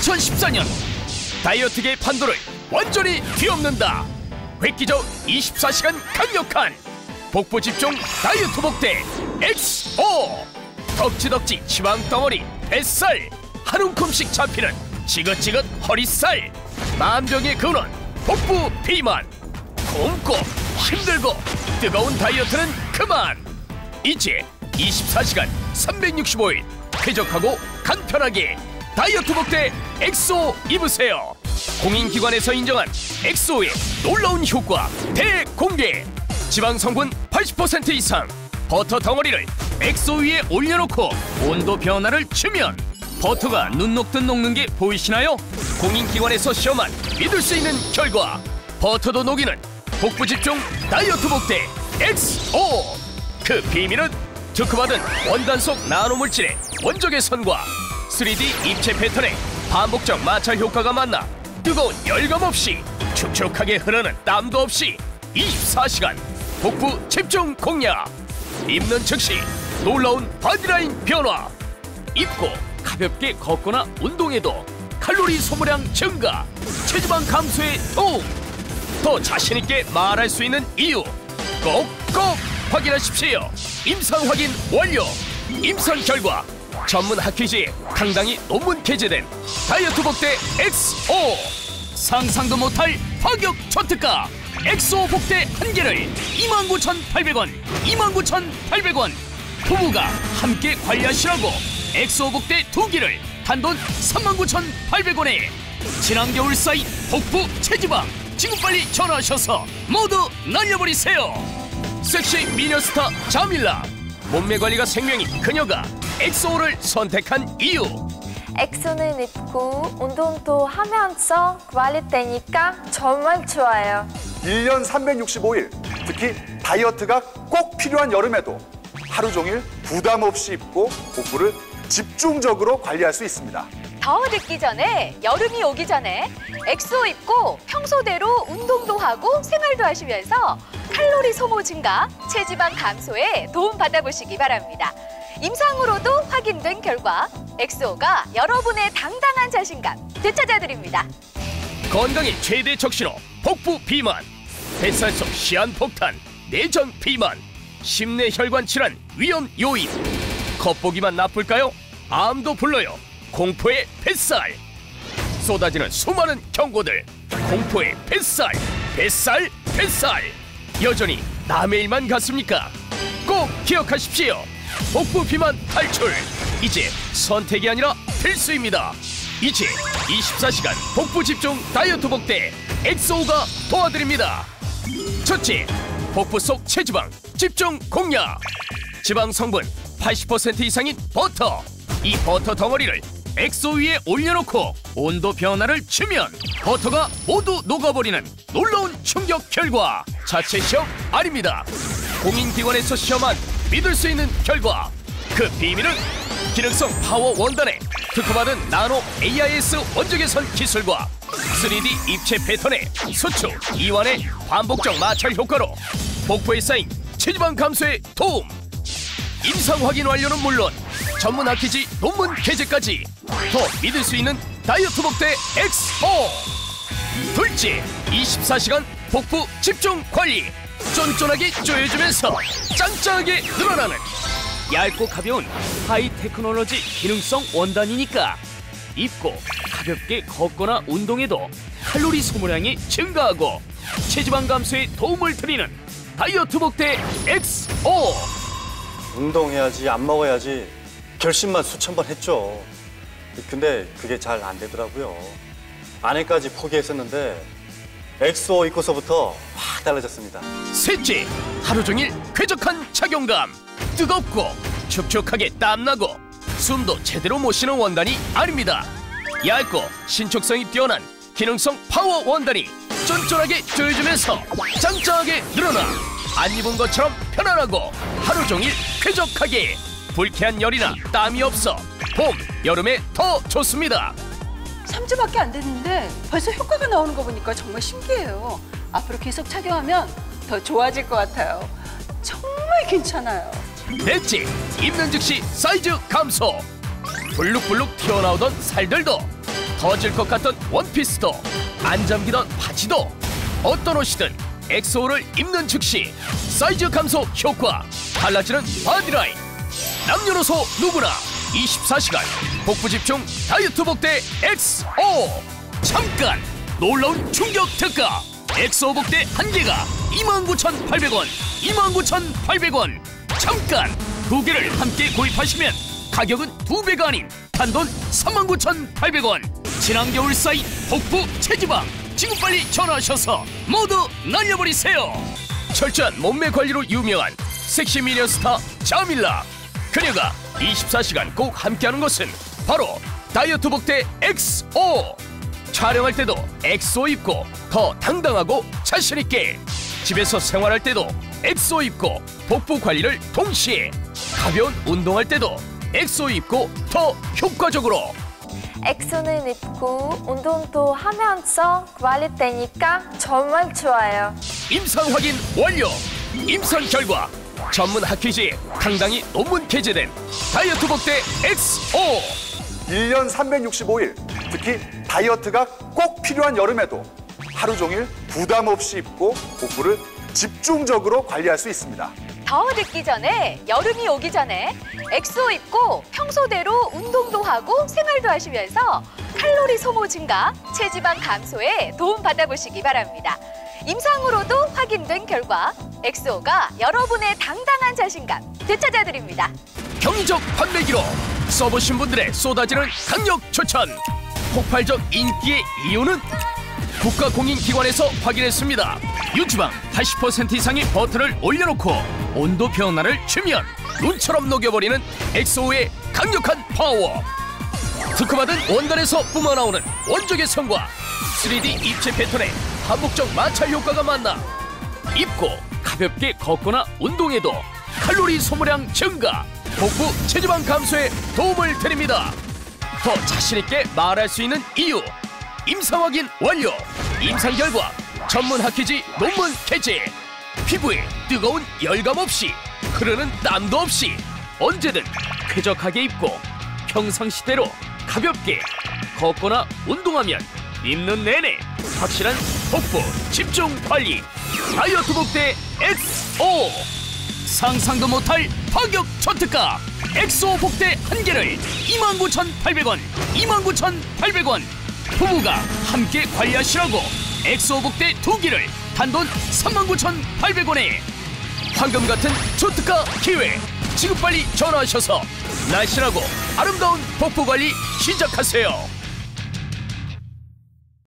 2014년 다이어트계 판도를 완전히 뒤엎는다. 획기적 24시간 강력한 복부 집중 다이어트 복대 XO 덕지덕지 지방 덩어리 뱃살 한 움큼씩 잡히는 지긋지긋 허리살 만병의 근원 복부 비만. 굶고 힘들고 뜨거운 다이어트는 그만. 이제 24시간 365일 쾌적하고 간편하게 다이어트 복대 엑소 입으세요. 공인기관에서 인정한 엑소의 놀라운 효과 대공개. 지방 성분 80% 이상 버터 덩어리를 엑소 위에 올려놓고 온도 변화를 주면 버터가 눈 녹듯 녹는 게 보이시나요? 공인기관에서 시험한 믿을 수 있는 결과. 버터도 녹이는 복부 집중 다이어트 복대 XO 그 비밀은 특허받은 원단속 나노물질의 원적의 선과 3D 입체 패턴의 반복적 마찰 효과가 만나 뜨거운 열감 없이 축축하게 흐르는 땀도 없이 24시간 복부 집중 공략. 입는 즉시 놀라운 바디라인 변화. 입고 가볍게 걷거나 운동해도 칼로리 소모량 증가 체지방 감소에 도움. 더 자신있게 말할 수 있는 이유 꼭꼭 확인하십시오. 임상 확인 완료. 임상 결과 전문 학회지에 당당히 논문 게재된 다이어트 복대 XO 상상도 못할 파격 초특가 엑소 복대 한 개를 29,800원 29,800원. 부부가 함께 관리하시라고 엑소 복대 두 개를 단돈 39,800원에 지난 겨울 쌓인 복부 체지방 지금 빨리 전화하셔서 모두 날려버리세요. 섹시 미녀 스타 자밀라. 몸매 관리가 생명인 그녀가 엑소를 선택한 이유 엑소는 믿고 운동도 하면서 관리되니까 정말 좋아요. 1년 365일 특히 다이어트가 꼭 필요한 여름에도 하루 종일 부담 없이 입고 복부를 집중적으로 관리할 수 있습니다. 더 늦기 전에 여름이 오기 전에 엑소 입고 평소대로 운동도 하고 생활도 하시면서 칼로리 소모 증가, 체지방 감소에 도움 받아보시기 바랍니다. 임상으로도 확인된 결과 엑소가 여러분의 당당한 자신감 되찾아드립니다. 건강의 최대 적신호 복부 비만 뱃살 속 시한폭탄 내전 비만 심내 혈관 질환 위험 요인 겉보기만 나쁠까요? 암도 불러요 공포의 뱃살 쏟아지는 수많은 경고들 공포의 뱃살 뱃살 뱃살 여전히 남의 일만 같습니까? 꼭 기억하십시오 복부 비만 탈출 이제 선택이 아니라 필수입니다 이제 24시간 복부 집중 다이어트 복대 엑소가 도와드립니다 첫째, 복부 속 체지방 집중 공략. 지방 성분 80% 이상인 버터. 이 버터 덩어리를 엑소 위에 올려놓고 온도 변화를 주면 버터가 모두 녹아버리는 놀라운 충격 결과. 자체 시험 아닙니다. 공인기관에서 시험한 믿을 수 있는 결과. 그 비밀은 기능성 파워 원단에 특허받은 나노 AIS 원적외선 기술과 3D 입체 패턴의 수축, 이완의 반복적 마찰 효과로 복부에 쌓인 체지방 감소에 도움. 임상 확인 완료는 물론 전문 학회지 논문 게재까지 더 믿을 수 있는 다이어트 복대 XO 둘째 24시간 복부 집중 관리 쫀쫀하게 조여주면서 짱짱하게 늘어나는 얇고 가벼운 하이 테크놀로지 기능성 원단이니까 입고 가볍게 걷거나 운동해도 칼로리 소모량이 증가하고 체지방 감소에 도움을 드리는 다이어트 복대 XO 운동해야지 안 먹어야지 결심만 수천 번 했죠. 근데 그게 잘 안 되더라고요. 아내까지 포기했었는데 엑소 입고서부터 확 달라졌습니다. 셋째 하루 종일 쾌적한 착용감 뜨겁고 축축하게 땀나고 숨도 제대로 못 쉬는 원단이 아닙니다 얇고 신축성이 뛰어난 기능성 파워 원단이 쫀쫀하게 조여주면서 짱짱하게 늘어나 안 입은 것처럼 편안하고 하루 종일 쾌적하게 불쾌한 열이나 땀이 없어 봄, 여름에 더 좋습니다 3주밖에 안 됐는데 벌써 효과가 나오는 거 보니까 정말 신기해요. 앞으로 계속 착용하면 더 좋아질 것 같아요. 정말 괜찮아요. 넷째, 입는 즉시 사이즈 감소. 불룩불룩 튀어나오던 살들도 터질 것 같던 원피스도 안 잠기던 바지도 어떤 옷이든 엑소를 입는 즉시 사이즈 감소 효과 달라지는 바디라인 남녀노소 누구나 24시간 복부 집중 다이어트 복대 엑소 잠깐 놀라운 충격 특가 엑소 복대 한 개가 29,800원 29,800원. 잠깐! 두 개를 함께 구입하시면 가격은 두 배가 아닌 단돈 39,800원. 지난 겨울 쌓인 복부 체지방 지금 빨리 전화하셔서 모두 날려버리세요. 철저한 몸매 관리로 유명한 섹시 미녀 스타 자밀라. 그녀가 24시간 꼭 함께하는 것은 바로 다이어트 복대 XO 촬영할 때도 엑소 입고 더 당당하고 자신 있게. 집에서 생활할 때도 엑소 입고 복부 관리를 동시에. 가벼운 운동할 때도 엑소 입고 더 효과적으로. 엑소는 입고 운동도 하면서 관리되니까 정말 좋아요. 임상 확인 완료. 임상 결과. 전문 학회지에 당당히 논문 게재된 다이어트 복대 XO 1년 365일. 특히 다이어트가 꼭 필요한 여름에도 하루 종일 부담 없이 입고 복부를 집중적으로 관리할 수 있습니다. 더 늦기 전에 여름이 오기 전에 엑소 입고 평소대로 운동도 하고 생활도 하시면서 칼로리 소모 증가, 체지방 감소에 도움 받아보시기 바랍니다. 임상으로도 확인된 결과 엑소가 여러분의 당당한 자신감 되찾아드립니다. 경적 판매기로 써보신 분들의 쏟아지는 강력 추천 폭발적 인기의 이유는 국가공인기관에서 확인했습니다 유지방 80% 이상의 버터를 올려놓고 온도 변화를 주면 눈처럼 녹여버리는 엑소의 강력한 파워 특허받은 원단에서 뿜어나오는 원적의 성과 3D 입체 패턴의 반복적 마찰 효과가 만나 입고 가볍게 걷거나 운동해도 칼로리 소모량 증가, 복부 체지방 감소에 도움을 드립니다. 더 자신 있게 말할 수 있는 이유 임상 확인 완료. 임상 결과 전문 학회지 논문 게재. 피부에 뜨거운 열감 없이 흐르는 땀도 없이 언제든 쾌적하게 입고 평상시대로 가볍게 걷거나 운동하면 입는 내내 확실한 복부 집중 관리 다이어트 복대 XO 상상도 못할 파격 초특가. 엑소 복대 한 개를 29,800원 29,800원. 부부가 함께 관리하시라고 엑소 복대 두 개를 단돈 39,800원에. 황금 같은 초특가 기회. 지금 빨리 전화하셔서 날씬하고 아름다운 복부 관리 시작하세요.